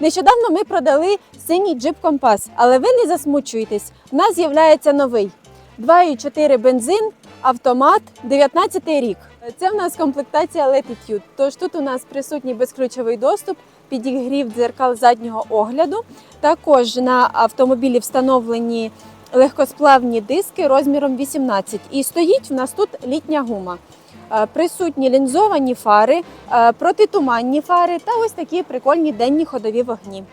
Нещодавно ми продали синій джип компас, але ви не засмучуйтесь. У нас з'являється новий 2,4 бензин, автомат, 19 рік. Це в нас комплектація Latitude. Тож тут у нас присутній безключовий доступ, підігрів дзеркал заднього огляду. Також на автомобілі встановлені легкосплавні диски розміром 18. І стоїть в нас тут літня гума. Е, Присутні лінзовані фари, е, протитуманні фари та ось такі прикольні денні ходові вогні.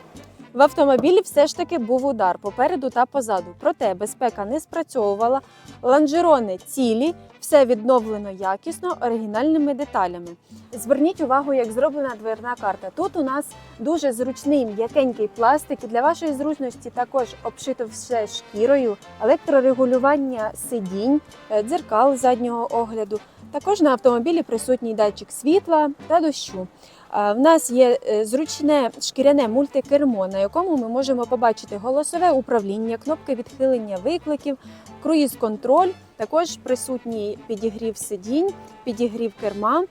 В автомобілі все ж таки був удар попереду та позаду. Проте безпека не спрацьовувала, лонжерони цілі, все відновлено якісно, оригінальними деталями. Зверніть увагу, як зроблена дверна карта. Тут у нас дуже зручний м'якенький пластик. Для вашої зручності також обшито все шкірою, електрорегулювання сидінь, е, дзеркал заднього огляду. Також на автомобілі присутній датчик світла та дощу. В нас є е, зручне шкіряне мультикермо, на якому ми можемо побачити голосове управління, кнопки відхилення викликів, круїз-контроль. Також присутній підігрів сидінь, підігрів керма,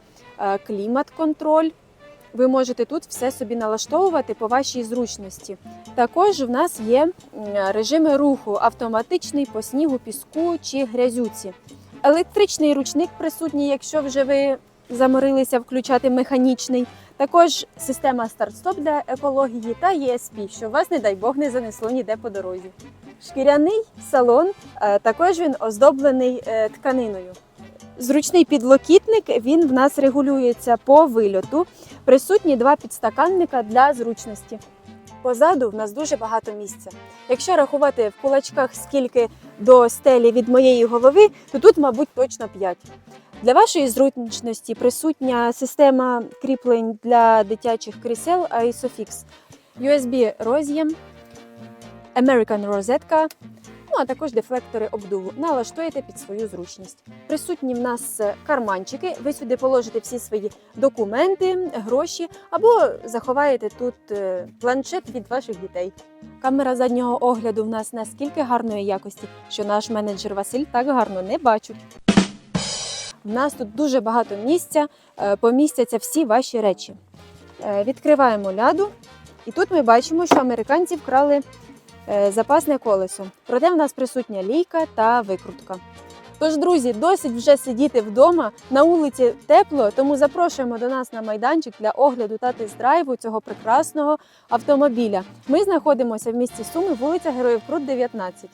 клімат-контроль. Ви можете тут все собі налаштовувати по вашій зручності. Також в нас є режими руху автоматичний по снігу, піску чи грязюці. Електричний ручник присутній, якщо вже ви заморилися включати механічний. Також система старт-стоп для екології та ESP, щоб вас, не дай Бог, не занесло ніде по дорозі. Шкіряний салон, е, також він оздоблений е, тканиною. Зручний підлокітник він в нас регулюється по вильоту. Присутні два підстаканника для зручності. Позаду в нас дуже багато місця. Якщо рахувати в кулачках скільки до стелі від моєї голови, то тут, мабуть, точно 5. Для вашої зручності присутня система кріплень для дитячих крісел Isofix, USB роз'єм, American розетка, а також дефлектори обдуву. Налаштуєте під свою зручність. Присутні в нас карманчики. Ви сюди положите всі свої документи, гроші або заховаєте тут е, планшет від ваших дітей. Камера заднього огляду в нас наскільки гарної якості, що наш менеджер Василь так гарно не бачить. В нас тут дуже багато місця, е, помістяться всі ваші речі. Е, Відкриваємо ляду, і тут ми бачимо, що американці вкрали е, запасне колесо. Проте в нас присутня лійка та викрутка. Тож, друзі, досить вже сидіти вдома. На вулиці тепло, тому запрошуємо до нас на майданчик для огляду та тест-драйву цього прекрасного автомобіля. Ми знаходимося в місті Суми, вулиця Героїв Крут, 19.